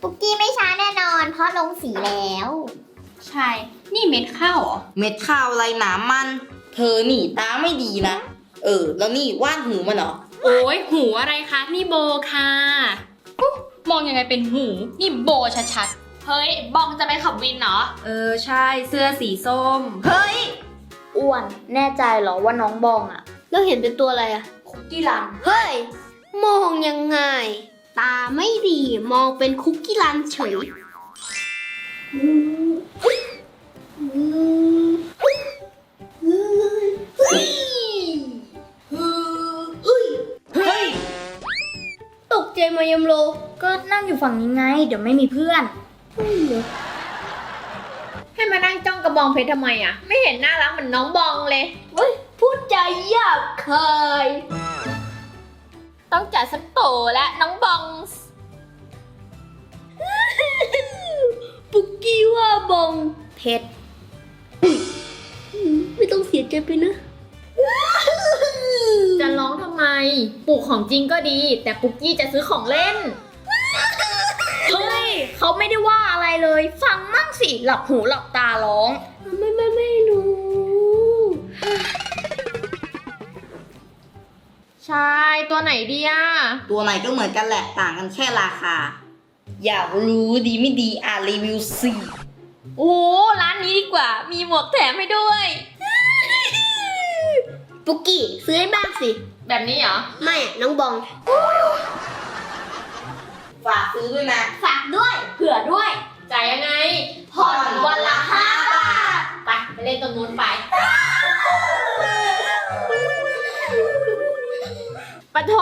ปุกกี้ไม่ช้าแน่นอน เพราะลงสีแล้ว ใช่ นี่เม็ดข้าวเหรอ เม็ดข้าวอะไรหนามัน เธอนี่ตาไม่ดีนะ เออ แล้วนี่วาดหูมันเหรอ โอ้ยหูอะไรคะ นี่โบค่ะอุ๊ยมองยังไงเป็นหู นี่โบชัดๆ เฮ้ย บองจะไปขับวินเหรอ เออ ใช่ เสื้อสีส้ม เฮ้ย อ้วน แน่ใจเหรอว่าน้องบองอะแล้วเห็นเป็นตัวอะไรอะคุกกี้รัน เฮ้ย มองยังไง ตาไม่ดีมองเป็นคุกกี้รันเฉยเฮ้ยตกใจมายมโล ก็นั่งอยู่ฝั่งนี้ไง เดี๋ยวไม่มีเพื่อน ให้มานั่งจ้องกระบองเพชรทำไมอะ ไม่เห็นน่ารักเหมือนน้องบองเลยเฮ้ยพูดใจาหยาบคาย ต้องจัดสักโตและน้องบองปุกกี้ว่าบองเพชรไม่ต้องเสียใจไปนะ จะร้องทำไม ปลูกของจริงก็ดี แต่ปุกกี้จะซื้อของเล่น เฮ้ย เขาไม่ได้ว่าอะไรเลย ฟังมั่งสิ หลับหูหลับตาร้อง ใช่ ตัวไหนดีอะตัวไหนก็เหมือนกันแหละ ต่างกันแค่ราคา อยากรู้ดีไม่ดีอ่านรีวิวสิโอ้โหร้านนี้ดีกว่า มีหมวกแถมให้ด้วย ปุกกี้ซื้อให้บ้างสิ แบบนี้เหรอ ไม่อะน้องบอง ฝากซื้อด้วยนะ ฝากด้วย เผื่อด้วย จ่ายยังไงผ่อนวันละห้าบาท ไป ไปเล่นตรงนู้นไป ปะโท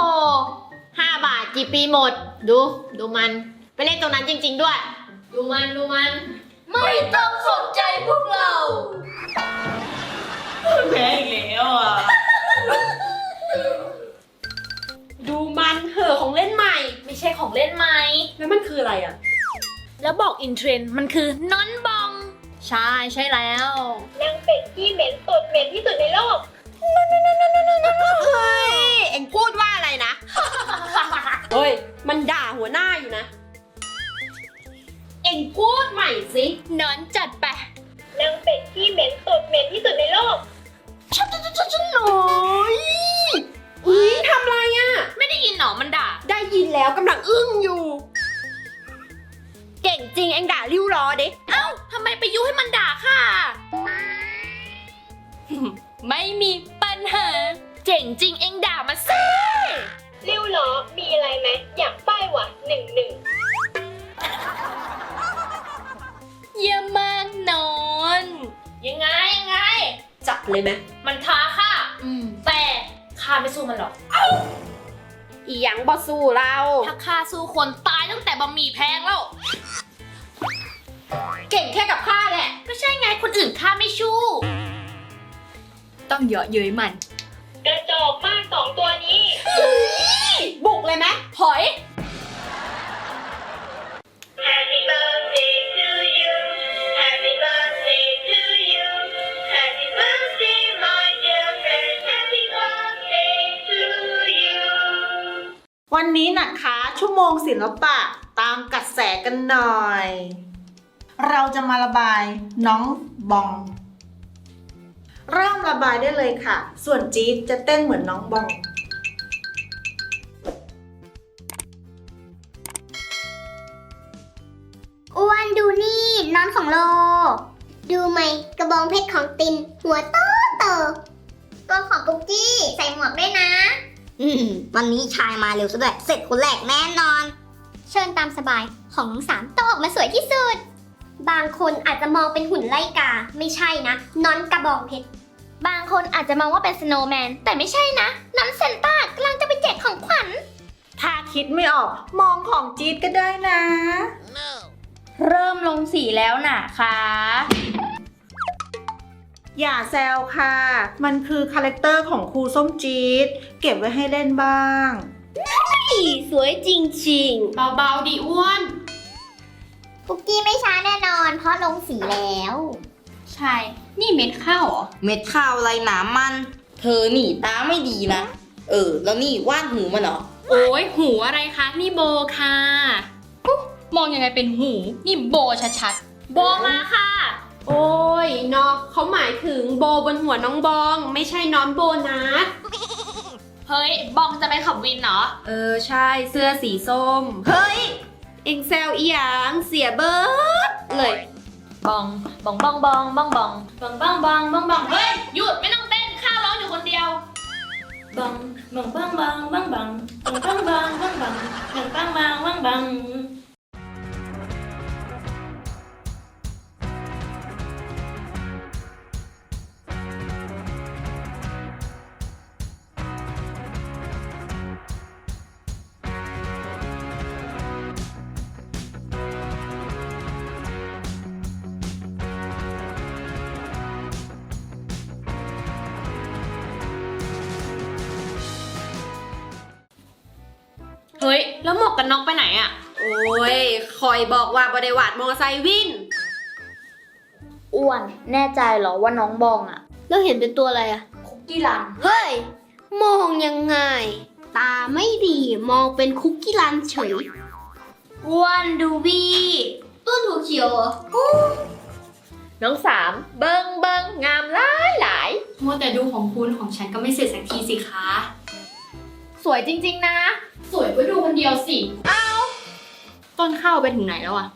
ห้าบาทกี่ปีหมด ดู ดูมัน ไปเล่นตรงนั้นจริง ๆ ด้วย ดูมันดูมัน ไม่ต้องสนใจพวกเรา แพ้อีกแล้วอะ ดูมันเหอะของเล่นใหม่ ไม่ใช่ของเล่นใหม่แล้วมันคืออะไรอะ แล้วบอกอินเทรนด์มันคือนอนบอง ใช่ใช่แล้ว นางเป็ดที่เหม็นสุดเหม็นที่สุดในโลก เฮ้ยเอ็งพูดว่าอะไรนะ เฮ้ย มันด่าหัวหน้าอยู่นะ เอ็งพูดใหม่สินอนจัดไปนางเป็ดที่เหม็นสุดเหม็นที่สุดในโลกหน่อยอุ้ยทำไรอะ ไม่ได้ยินหนอมันด่า ได้ยินแล้วกำลังอึ้งอยู่ เก่งจริงเอ็งด่าริ้วล้อดิเอ้าทำไมไปยุให้มันด่าค่ะ ไม่มีปัญหา เจ๋งจริงเองด่ามาสิริ้วล้อมีอะไรไหมอยากป้ายว่ะหนึ่งหนึ่งเยี่ยมมากนอน ยังไงยังไง จับเลยไหมมันท้าค่ะ อืมแต่ข้าไม่สู้มันหรอก อีหยังบอสู้เรา ถ้าข้าสู้คนตายตั้งแต่บะหมี่แพงแล้ว เก่งแค่กับข้าแหละ ก็ใช่ไงคนอื่นข้าไม่ชู้ ต้องเยาะเย้ยมัน กระจอกมากสองตัวนี้ บุกเลยไหมถอย Happy birthday to you Happy birthday to you Happy birthday my dear friend Happy birthday to you วันนี้นะคะชั่วโมงศิลปะตามกระแสกันหน่อย เราจะมาระบายน้องบอง เริ่มระบายได้เลยค่ะ ส่วนจี๊ดจะเต้นเหมือนน้องบอง อ้วนดูนี่น้องของโล ดูไหมกระบองเพชรของติน หัวโตโตตัวของปุกกี้ใส่หมวกด้วยนะ อืมวันนี้ชายมาเร็วซะด้วย เสร็จคนแรกแน่นอน เชิญตามสบายของน้องสามต้องออกมาสวยที่สุด บางคนอาจจะมองเป็นหุ่นไล่กา ไม่ใช่นะน้อนกระบองเพชร บางคนอาจจะมองว่าเป็นสโนว์แมนแต่ไม่ใช่นะน้อนเซนต้ากำลังจะไปแจกของขวัญ ถ้าคิดไม่ออก มองของจี๊ดก็ได้นะ เริ่มลงสีแล้วน่ะคะอย่าแซวค่ะ มันคือคาแรคเตอร์ของครูส้มจี๊ดเก็บไว้ให้เล่นบ้าง สวยจริงเบาๆดิอ้วน ๆปุกกี้ไม่ช้าแน่นอน เพราะลงสีแล้ว ใช่ นี่เม็ดข้าวเหรอ เม็ดข้าวอะไรหนามัน เธอนี่ตาไม่ดีนะ เออ แล้วนี่วาดหูมันเหรอ โอ้ยหูอะไรคะ นี่โบค่ะอุ๊ยมองยังไงเป็นหู นี่โบชัดๆ โบมาค่ะ โอ้ยนอกเขาหมายถึงโบบนหัวน้องบอง ไม่ใช่น้อนโบนัสเฮ้ย บองจะไปขับวินเหรอ เออใช่เสื้อสีส้ม เฮ้ย เอ็งแซวอีหยังเสียเบิร์ดเลยบองบองบองบองบองบองบองบองบองบองบองเฮ้ยหยุดไม่ต้องเต้นข้าร้องอยู่คนเดียวบองบองบองบองบองบองบองบองบองบองบองบองบองบอง ฮ้ย แล้วหมวกกันน็อกไปไหนอะโอ้ยคอยบอกว่าบริวาดมอไซค์วิน อ้วนแน่ใจเหรอว่าน้องบองอะแล้วเห็นเป็นตัวอะไรอะคุกกี้รัน เฮ้ย มองยังไง ตาไม่ดีมองเป็นคุกกี้รันเฉย อ้วนดูวีต้นหัวเขียวเหรอน้องสาม เบิงเบิงงามหลายหลาย มัวแต่ดูของคุณของฉันก็ไม่เสร็จสักทีสิคะ สวยจริง ๆ นะ สวยก็ดูคนเดียวสิ เอาต้นข้าวไปถึงไหนแล้วอะ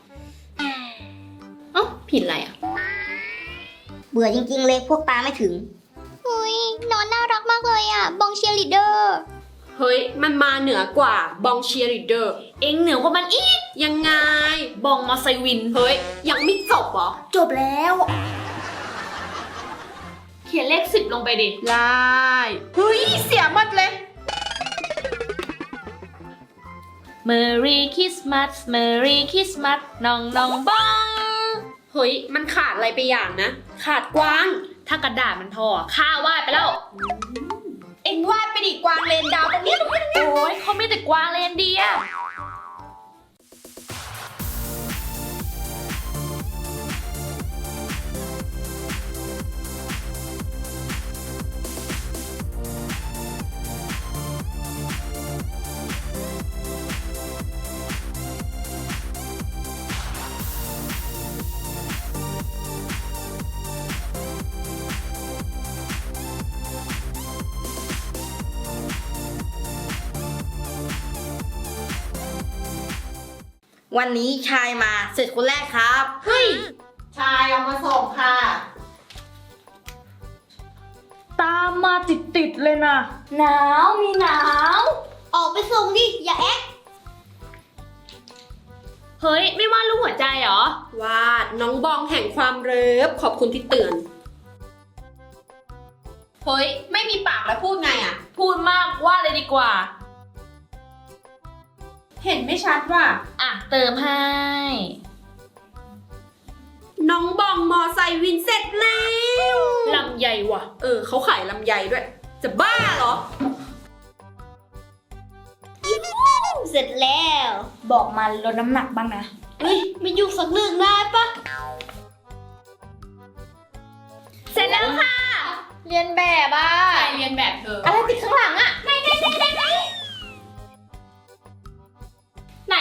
เอ้าผิดอะไรอะเบื่อจริงๆเลยพวกตาไม่ถึง อุ้ยนอนน่ารักมากเลยอะ บองเชียร์ลีดเดอร์ เฮ้ย มันมาเหนือกว่าบองเชียร์ลีดเดอร์ เอ็งเหนือกว่ามันอีก ยังไง บองมาไซวิน เฮ้ย ยังไม่จบเหรอ จบแล้ว เขียนเลขสิบลงไปดิ ได้ เฮ้ย เสียหมดเลย Merry Christmas Merry Christmas น้องน้องบองเฮ้ย มันขาดอะไรไปอย่างนะ ขาดกวาง ถ้ากระดาษมันพอข้าวาดไปแล้ว เอ็งวาดไปดิกวางเลนดาวตรงนี้ตรงนี้โอ้ยเขาไม่แต่กวางเลนเดียร์ วันนี้ชายมาเสร็จคนแรกครับชายเอามาส่งค่ะ ตามมาติดๆเลยนะ หนาวมีหนาว ออกไปส่งดิ อย่าแอ๊กเฮ้ย ไม่วาดรูปหัวใจเหรอ วาดน้องบองแห่งความเริบขอบคุณที่เตือน เฮ้ย ไม่มีปากแล้วพูดไงอะ พูดมากวาดเลยดีกว่า เห็นไม่ชัดว่า อะเติมให้ น้องบองมอไซค์วินเสร็จแล้วลำใหญ่ว่ะ เออเขาขายลำไยด้วย จะบ้าเหรอ เสร็จแล้ว บอกมาลดน้ำหนักบ้างนะเฮ้ยไม่ยุ่งสักเรื่องได้ปะเสร็จแล้วค่ะ เรียนแบบอะใครเรียนแบบเธอ อะไรติดข้างหลังอะ ไหน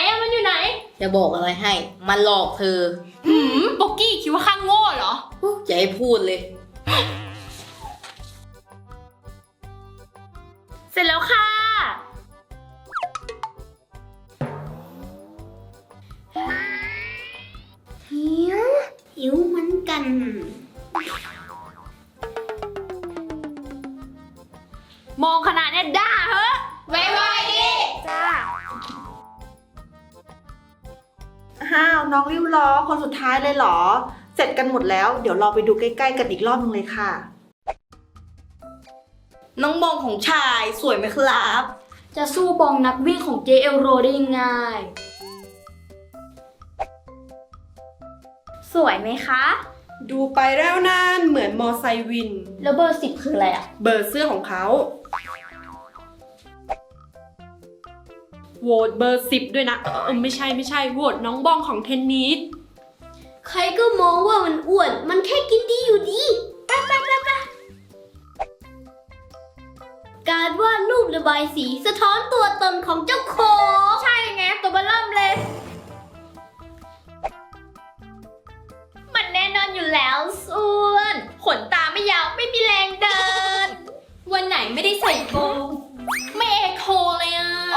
อะมันอยู่ไหน จะบอกอะไรให้ มันหลอกเธอหืมโบกี้คิดว่าข้างโง่เหรออย่าให้พูดเลย เสร็จแล้วค่ะ ห้าวน้องริ้วล้อคนสุดท้ายเลยเหรอ เสร็จกันหมดแล้ว เดี๋ยวเราไปดูใกล้ ๆ กันอีกรอบนึงเลยค่ะ น้องบองของชายสวยไหมครับ จะสู้บองนักวิ่งของ JL Pro ได้ยังไงสวยไหมคะ ดูไปแล้วนานเหมือนมอไซค์วิน แล้วเบอร์สิบคืออะไรอะเบอร์เสื้อของเขา โหวตเบอร์สิบด้วยนะ เออไม่ใช่ไม่ใช่โหวตน้องบองของเทนนิส ใครก็มองว่ามันอ้วน มันแค่กินดีอยู่ดี ไปไปไปไปการวาดรูประบายสีสะท้อนตัวตนของเจ้าของ ใช่ไงตัวเบลล่มเลย มันแน่นอนอยู่แล้วส่วนขนตาไม่ยาวไม่มีแรงเดิน วันไหนไม่ได้ใส่โบว์ไม่เอโค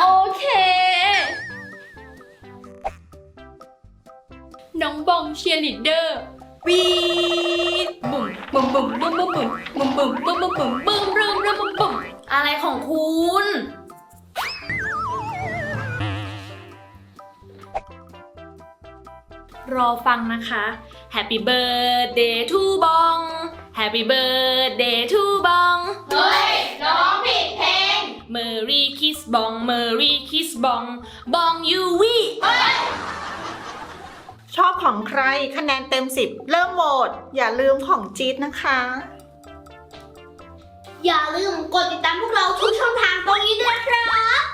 เลยอะโอเค น้องบองเชียร์ลีดเดอร์วีดบุ่มบุ่มบุ่มบุ่มบุ่มบุ่มบุ่มบุ่มบุ่มบุ่มบุ่มบุ่มบุ่มบุ่มบุ่มอะไรของคุณรอฟังนะคะ Happy birthday to บอง Happy birthday to บอง เฮ้ย Merry Kiss บอง Merry Kiss บองบองยูวีชอบของใครคะแนนเต็ม 10 เริ่มโหวตอย่าลืมของจี๊ดนะคะ อย่าลืมกดติดตามพวกเราทุกช่องทางตรงนี้ด้วยนะครับ